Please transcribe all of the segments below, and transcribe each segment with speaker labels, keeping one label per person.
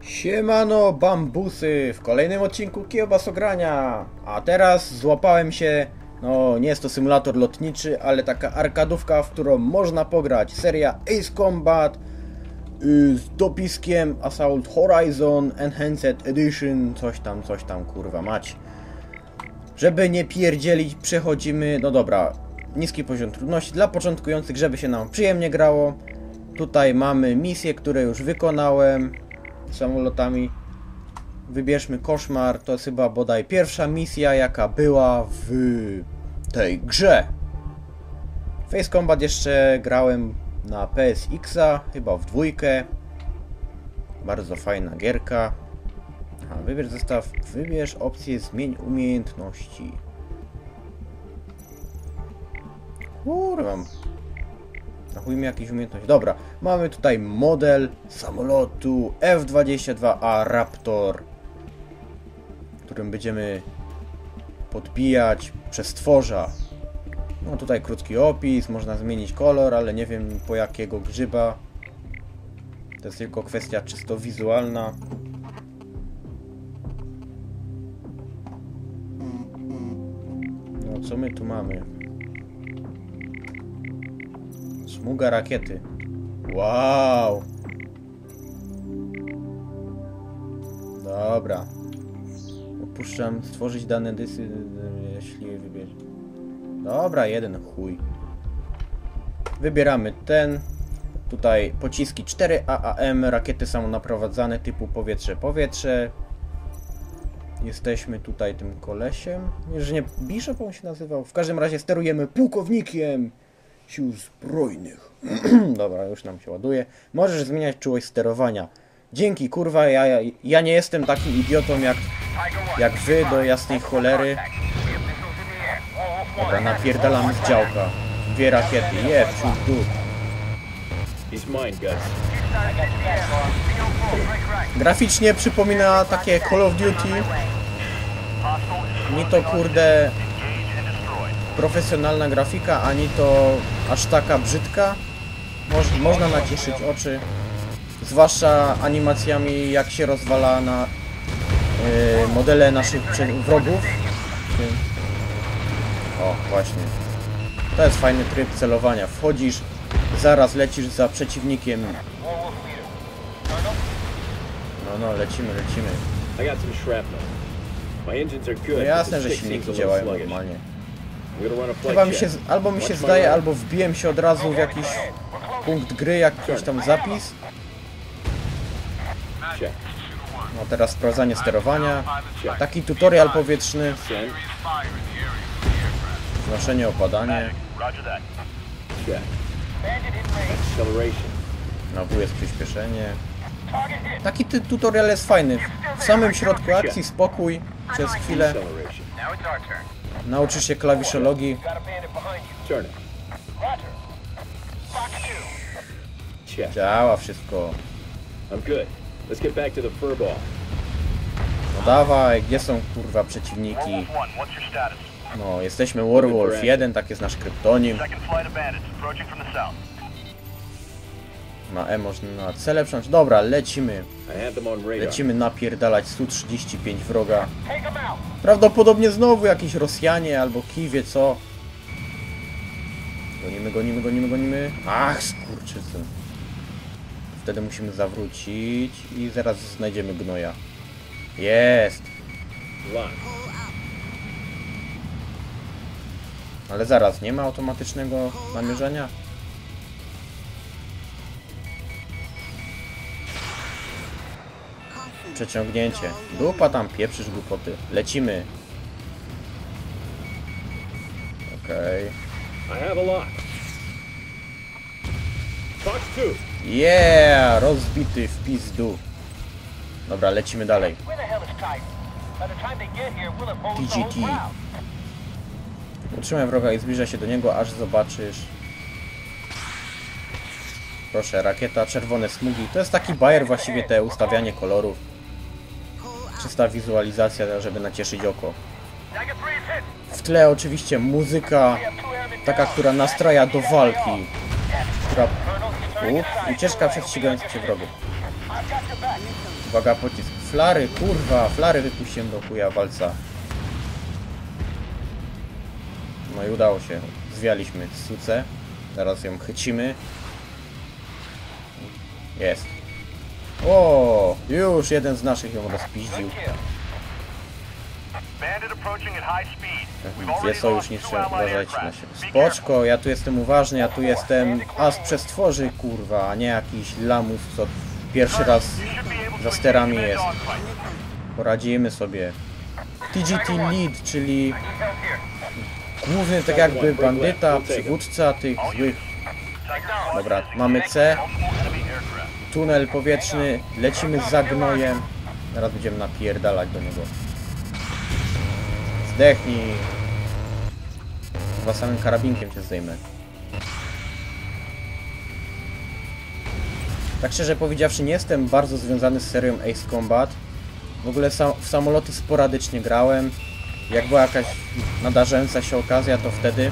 Speaker 1: Siemano bambusy w kolejnym odcinku Kiełbasogrania A teraz złapałem się, no nie jest to symulator lotniczy, ale taka arkadówka, w którą można pograć. Seria Ace Combat y, z dopiskiem Assault Horizon Enhanced Edition. Coś tam, coś tam, kurwa mać. Żeby nie pierdzielić, przechodzimy, no dobra Niski poziom trudności dla początkujących, żeby się nam przyjemnie grało Tutaj mamy misje, które już wykonałem samolotami. Wybierzmy koszmar. To jest chyba bodaj pierwsza misja, jaka była w tej grze. Face Combat jeszcze grałem na PSX-a, chyba w dwójkę. Bardzo fajna gierka. A, wybierz zestaw, wybierz opcję zmień umiejętności. Kurwa, mi jakieś umiejętności. Dobra, mamy tutaj model samolotu F-22A Raptor, którym będziemy podbijać przestworza. No tutaj krótki opis, można zmienić kolor, ale nie wiem po jakiego grzyba. To jest tylko kwestia czysto wizualna. No co my tu mamy? Smuga rakiety. Wow. Dobra. Opuszczam stworzyć dane dysy, jeśli wybierze. Dobra, jeden chuj. Wybieramy ten. Tutaj pociski 4 AAM, rakiety samonaprowadzane typu powietrze-powietrze. Jesteśmy tutaj tym kolesiem. Nie, że nie Bishop on się nazywał. W każdym razie sterujemy pułkownikiem sił zbrojnych. Dobra, już nam się ładuje. Możesz zmieniać czułość sterowania. Dzięki, kurwa, ja, ja, nie jestem takim idiotą jak, jak wy do jasnej cholery. Dobra, napierdalamy z działka. Dwie rakiety.
Speaker 2: He's mine, Gus.
Speaker 1: Graficznie przypomina takie Call of Duty. Ni to kurde profesjonalna grafika, ani to aż taka brzydka. Moż, można nacieszyć oczy. Zwłaszcza animacjami jak się rozwala na yy, modele naszych wrogów. O, właśnie. To jest fajny tryb celowania. Wchodzisz, zaraz lecisz za przeciwnikiem. No, no, lecimy, lecimy. No jasne, że silniki działają normalnie. Chyba mi się, albo mi się zdaje, albo wbiłem się od razu w jakiś punkt gry, jakiś tam zapis. No teraz sprawdzanie sterowania. Taki tutorial powietrzny, znoszenie, opadanie. Na W jest przyspieszenie. Taki ty tutorial jest fajny. W samym środku akcji spokój przez chwilę. Nauczysz się klawiszologii. Działa wszystko.
Speaker 2: I'm good. Let's get back to the fur ball.
Speaker 1: No dawaj, gdzie są kurwa przeciwniki?
Speaker 3: Wolf 1, what's your status?
Speaker 1: No, jesteśmy Warwolf 1, tak jest nasz kryptonim. Na E można na cele przełączyć. Dobra, lecimy. Lecimy napierdalać 135 wroga. Prawdopodobnie znowu jakieś Rosjanie albo kij wie co. Gonimy, gonimy, gonimy, gonimy. Ach, skurczycy. Wtedy musimy zawrócić i zaraz znajdziemy gnoja. Jest! Ale zaraz, nie ma automatycznego namierzenia? Przeciągnięcie. Dupa tam, pieprzysz głupoty. Lecimy. Okej.
Speaker 2: 2.
Speaker 1: Yeah! Rozbity w pizdu. Dobra, lecimy dalej. TGT. Utrzymaj wroga i zbliżaj się do niego, aż zobaczysz... Proszę, rakieta, czerwone smugi. To jest taki bajer właściwie te ustawianie kolorów. Czysta wizualizacja, żeby nacieszyć oko. W tle oczywiście muzyka, taka, która nastraja do walki. Która... U, ucieczka przed ścigającym się wrogiem. Uwaga, pocisk. Flary, kurwa, flary wypuściłem do chuja walca. No i udało się. Zwialiśmy sucę. Teraz ją chycimy. Jest. O, już jeden z naszych ją rozpiździł. Sojusznicze,
Speaker 3: two allied
Speaker 1: uważajcie na siebie. Spoczko, ja tu jestem uważny, ja tu jestem as przestworzy, kurwa, a nie jakiś lamus, co pierwszy raz za sterami jest. Poradzimy sobie. TGT Lead, czyli główny tak jakby bandyta, przywódca tych złych. Dobra, mamy C. tunel powietrzny, lecimy za gnojem. Teraz będziemy napierdalać do niego. Zdechnij. Chyba samym karabinkiem cię zdejmę. Tak szczerze powiedziawszy, nie jestem bardzo związany z serią Ace Combat. W ogóle w samoloty sporadycznie grałem. Jak była jakaś nadarzająca się okazja, to wtedy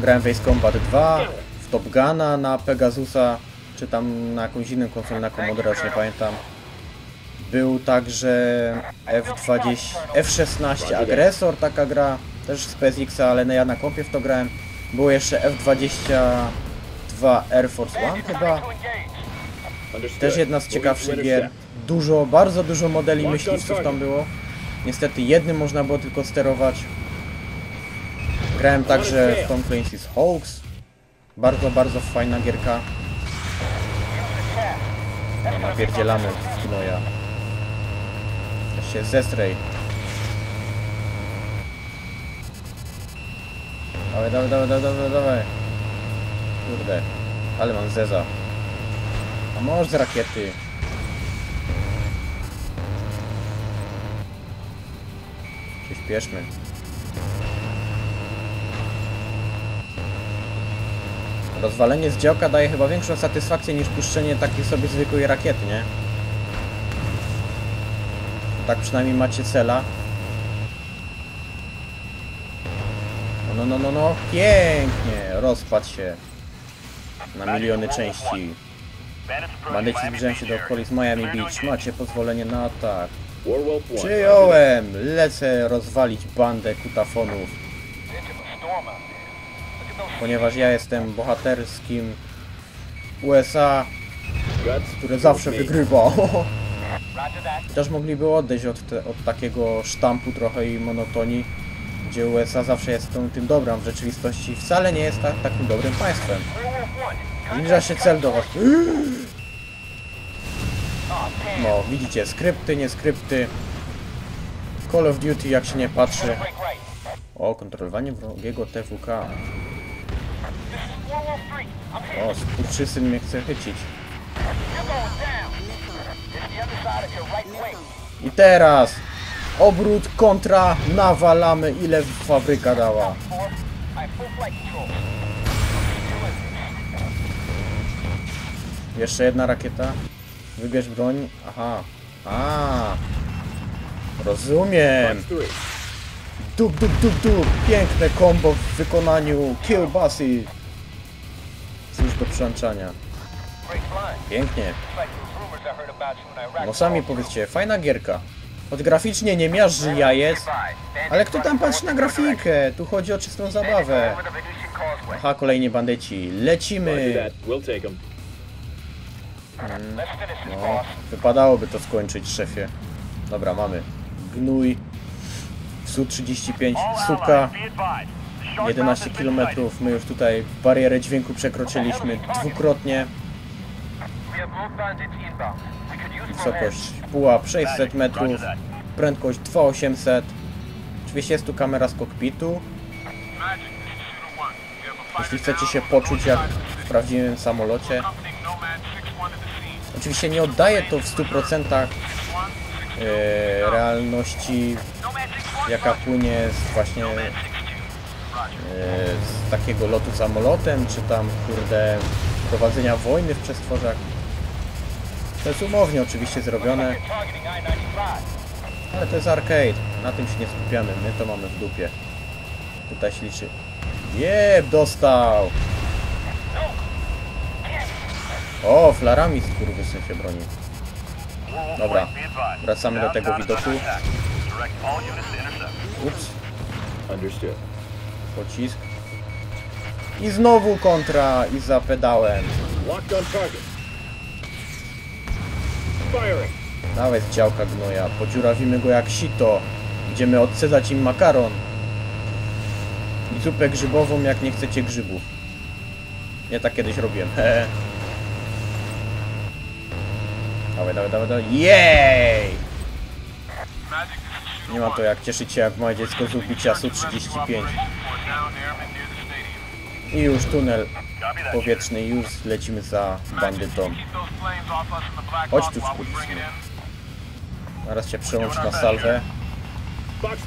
Speaker 1: grałem w Ace Combat 2, w Top Guna na Pegasusa, czy tam na jakąś inną konsolę na Commodore, już nie pamiętam. Był także F20, F16 Agresor, taka gra, też z PSX, ale no ja na kompie w to grałem. Było jeszcze F22 Air Force One chyba. Też jedna z ciekawszych gier. Dużo, bardzo dużo modeli myśliwców tam było. Niestety jednym można było tylko sterować. Grałem także w Tom Clancy's Hawks. Bardzo, bardzo fajna gierka. No, napierdzielamy gnoja. Ja się zestrej. Dawaj, dawaj, dawaj, dawaj, dawaj. Kurde. Ale mam zeza. A może z rakiety. Przyspieszmy. Rozwalenie z działka daje chyba większą satysfakcję niż puszczenie takiej sobie zwykłej rakiety, nie? Tak przynajmniej macie cela. No, no, no, no, no. Pięknie. Rozpadł się. Na miliony części. Bandyci zbliżają się do okolic. Miami Beach. Macie pozwolenie na atak.
Speaker 2: Warwolf 1.
Speaker 1: Przyjąłem! Lecę rozwalić bandę kutafonów. Ponieważ ja jestem bohaterskim USA, które zawsze wygrywa. Chociaż mogliby odejść od, te, od takiego sztampu trochę i monotonii, gdzie USA zawsze jest tą, tym dobrem, w rzeczywistości wcale nie jest tak, takim dobrym państwem. Zbliża się cel do was. No, widzicie, skrypty, nie skrypty. Call of Duty jak się nie patrzy. O, kontrolowanie wrogiego TWK. O, skurczysyn mnie chce chycić. I teraz obrót kontra nawalamy ile fabryka dała. Jeszcze jedna rakieta. Wybierz broń. Aha. A. Rozumiem.
Speaker 2: Box 3.
Speaker 1: Duk, duk, duk, duk. Piękne combo w wykonaniu kiełbasy. Do przełączania. Pięknie. No sami powiedzcie, fajna gierka. Od graficznie nie miażdży jajec, ale kto tam patrzy na grafikę? Tu chodzi o czystą zabawę. Aha, kolejni bandyci. Lecimy.
Speaker 2: them.
Speaker 1: No, wypadałoby to skończyć, szefie. Dobra, mamy. Gnój. Su-35, suka. 11 km. My już tutaj barierę dźwięku przekroczyliśmy dwukrotnie. Wysokość pułap 600 metrów. Prędkość 2800. Oczywiście jest tu kamera z kokpitu. Jeśli chcecie się poczuć jak w prawdziwym samolocie. Oczywiście nie oddaje to w 100% e, realności, jaka płynie z właśnie z takiego lotu samolotem, czy tam, kurde, prowadzenia wojny w przestworzach. To jest umownie oczywiście zrobione, ale to jest arcade. Na tym się nie skupiamy, my to mamy w dupie. Tutaj się liczy. Jeb, dostał! O, flarami skurwysyn się broni. Dobra. Wracamy do tego widoku. Ups,
Speaker 2: Understood.
Speaker 1: Pocisk. I znowu kontra i
Speaker 2: target. Firing.
Speaker 1: Dawaj z działka gnoja, podziurawimy go jak sito. Idziemy odsadzać im makaron. I zupę grzybową, jak nie chcecie grzybów. Ja tak kiedyś robiłem. Dawaj, dawaj, dawaj, dawaj. Jej! Nie ma to jak cieszyć się jak małe dziecko z ubicia Su-35. I już tunel powietrzny, już lecimy za bandytą. Chodź tu, skurwysyn. Zaraz się przełącz na salwę.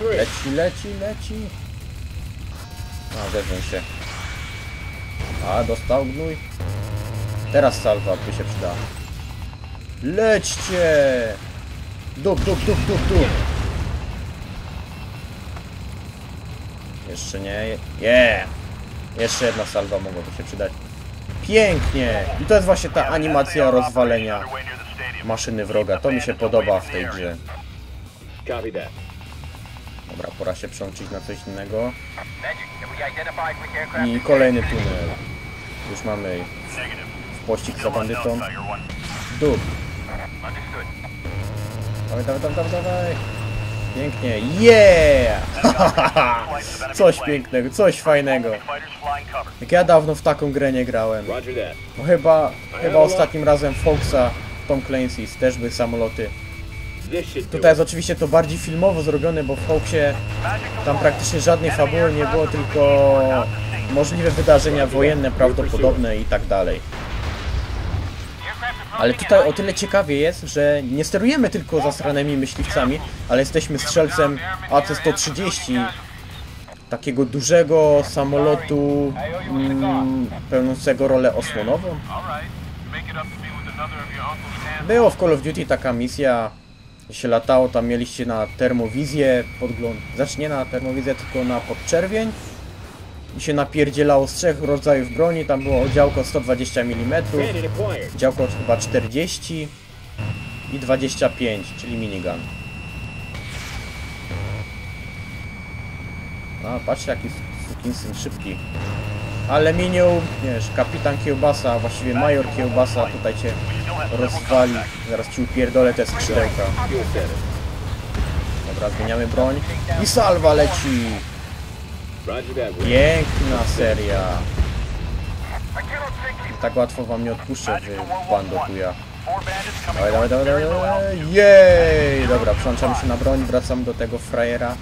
Speaker 1: Leci, leci, leci. A, zezwę się. A, dostał gnój. Teraz salwa by się przydała. Lećcie! Dup, dup, dup, dup, dup. Jeszcze nie. Yeah! Jeszcze jedna salwa mogłaby się przydać. Pięknie! I to jest właśnie ta animacja rozwalenia maszyny wroga. To mi się podoba w tej grze. Dobra, pora się przełączyć na coś innego. I kolejny tunel. Już mamy w pościg za bandytą. Dup. Dawaj, dawaj, dawaj, dawaj, dawaj. Pięknie. Yeah! Coś pięknego, coś fajnego. Jak ja dawno w taką grę nie grałem. No chyba, chyba ostatnim razem Foxa, Tom Clancy's też były samoloty. Tutaj jest oczywiście to bardziej filmowo zrobione, bo w Foxie tam praktycznie żadnej fabuły nie było, tylko możliwe wydarzenia wojenne prawdopodobne i tak dalej. Ale tutaj o tyle ciekawie jest, że nie sterujemy tylko zasranymi myśliwcami, ale jesteśmy strzelcem AC-130, takiego dużego samolotu mm, pełniącego rolę osłonową. Było w Call of Duty taka misja, się latało, tam mieliście na termowizję podgląd, znaczy nie na termowizję, tylko na podczerwień i się napierdzielało z trzech rodzajów broni, tam było działko 120 mm, działko chyba 40 i 25, czyli minigun. A, patrzcie jaki sukinsyn szybki. Aluminium, wiesz, kapitan kiełbasa, właściwie major kiełbasa tutaj cię rozwali. Zaraz ci upierdolę te skrzydełka. Dobra, zmieniamy broń. I salwa leci! Piękna seria. Tak łatwo wam nie odpuszczę, wy bando chuja. Dawaj, dawaj, dawaj, dawaj. Jej! Dobra, przełączamy się na broń, wracam do tego frajera.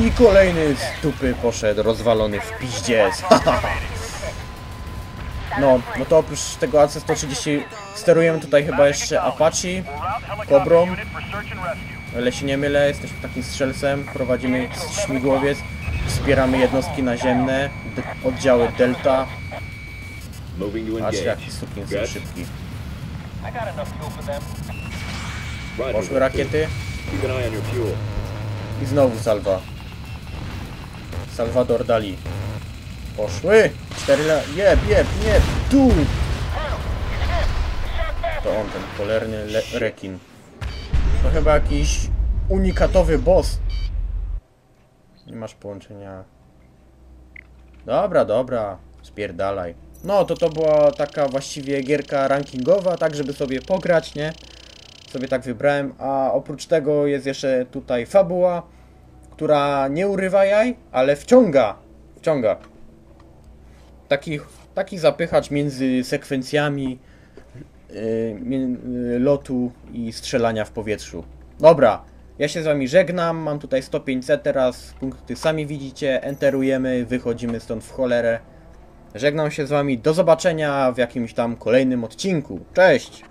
Speaker 1: I kolejny z dupy poszedł, rozwalony w piździec. No, no to oprócz tego AC-130 sterujemy tutaj chyba jeszcze Apache,
Speaker 3: We'll
Speaker 1: o ile się nie mylę, jesteśmy takim strzelcem, prowadzimy śmigłowiec, wspieramy jednostki naziemne, oddziały Delta,
Speaker 2: engage.
Speaker 1: jaki sukinsyn
Speaker 2: Good.
Speaker 1: szybki. Poszły rakiety i znowu salwa. Salvador Dali. Poszły! Cztery la... Jeb, jeb, jeb! Tu! To on, ten cholerny le- rekin. To chyba jakiś unikatowy boss. Nie masz połączenia. Dobra, dobra. Spierdalaj. No, to to była taka właściwie gierka rankingowa, tak żeby sobie pograć, nie? Sobie tak wybrałem, a oprócz tego jest jeszcze tutaj fabuła, która nie urywa jaj, ale wciąga. Wciąga. Taki, taki zapychacz między sekwencjami lotu i strzelania w powietrzu. Dobra, ja się z wami żegnam, mam tutaj 105C teraz, punkty sami widzicie, enterujemy, wychodzimy stąd w cholerę. Żegnam się z wami, do zobaczenia w jakimś tam kolejnym odcinku. Cześć!